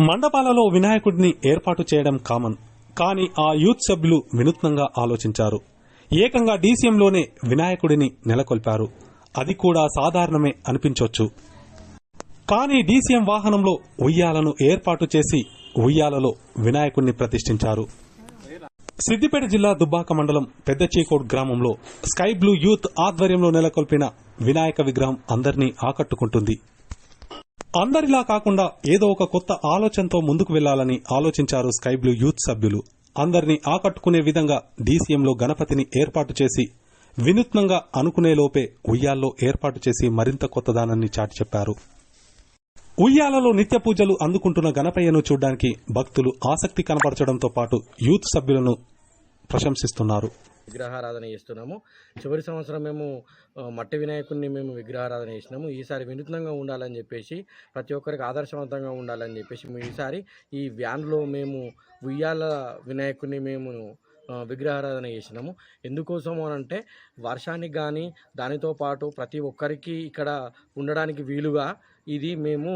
మండపాలలో వినాయకుడిని ఏర్పాటు చేయడం కామన్. కానీ ఆ యూత్ సభ్యులు వినూత్నంగా ఆలోచించారు. ఏకంగా డీసీఎంలోనే వినాయకుడిని నెలకొల్పారు. అది కూడా సాధారణమే అనిపించొచ్చు. కానీ డీసీఎం వాహనంలో ఉయ్యాలను ఏర్పాటు చేసి ఉయ్యాలలో వినాయకుడిని ప్రతిష్ఠించారు. సిద్దిపేట జిల్లా దుబ్బాక మండలం పెద్ద చీకోడ్ గ్రామంలో స్కై బ్లూ యూత్ ఆధ్వర్యంలో నెలకొల్పిన వినాయక విగ్రహం అందరినీ ఆకట్టుకుంటుంది. అందరిలా కాకుండా ఏదో ఒక కొత్త ఆలోచనతో ముందుకు వెళ్ళాలని ఆలోచించారు స్కై బ్లూ యూత్ సభ్యులు. అందరినీ ఆకట్టుకునే విధంగా డీసీఎంలో గణపతిని ఏర్పాటు చేసి వినూత్నంగా అనుకునేలోపే ఉయ్యాల్లో ఏర్పాటు చేసి మరింత కొత్తదానాన్ని చాటి చెప్పారు. ఉయ్యాలలో నిత్య పూజలు అందుకుంటున్న గణపయ్యను చూడ్డానికి భక్తులు ఆసక్తి కనపరచడంతో పాటు యూత్ సభ్యులను ప్రశంసిస్తున్నారు. విగ్రహారాధన చేస్తున్నాము. చివరి సంవత్సరం మేము మట్టి వినాయకుడిని మేము విగ్రహారాధన చేసినాము. ఈసారి వినూత్నంగా ఉండాలని చెప్పేసి ప్రతి ఒక్కరికి ఆదర్శవంతంగా ఉండాలని చెప్పేసి ఈసారి ఈ వ్యాన్లో మేము ఉయ్యాల వినాయకుడిని మేము విగ్రహారాధన చేసినాము. ఎందుకోసం అని అంటే వర్షానికి కానీ దానితో పాటు ప్రతి ఒక్కరికి ఇక్కడ ఉండడానికి వీలుగా ఇది మేము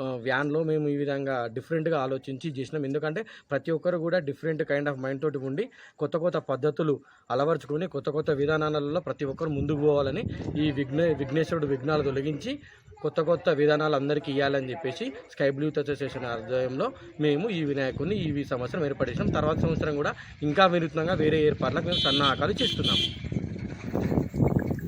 వ్యాన్లో మేము ఈ విధంగా డిఫరెంట్గా ఆలోచించి చేసినాం. ఎందుకంటే ప్రతి ఒక్కరు కూడా డిఫరెంట్ కైండ్ ఆఫ్ మైండ్ తోటి ఉండి కొత్త కొత్త పద్ధతులు అలవర్చుకొని కొత్త కొత్త విధానాలలో ప్రతి ఒక్కరు ముందుకు పోవాలని ఈ విఘ్నే విఘ్నేశ్వరుడు విఘ్నాలు తొలగించి కొత్త కొత్త విధానాలు అందరికీ ఇవ్వాలని చెప్పేసి స్కై బ్లూత్ అసోసియేషన్ ఆధ్వర్యంలో మేము ఈ వినాయకుడిని ఈ సంవత్సరం ఏర్పాటు తర్వాత సంవత్సరం కూడా ఇంకా వినూత్నంగా వేరే ఏర్పాట్లకు మేము సన్నాహకాలు చేస్తున్నాము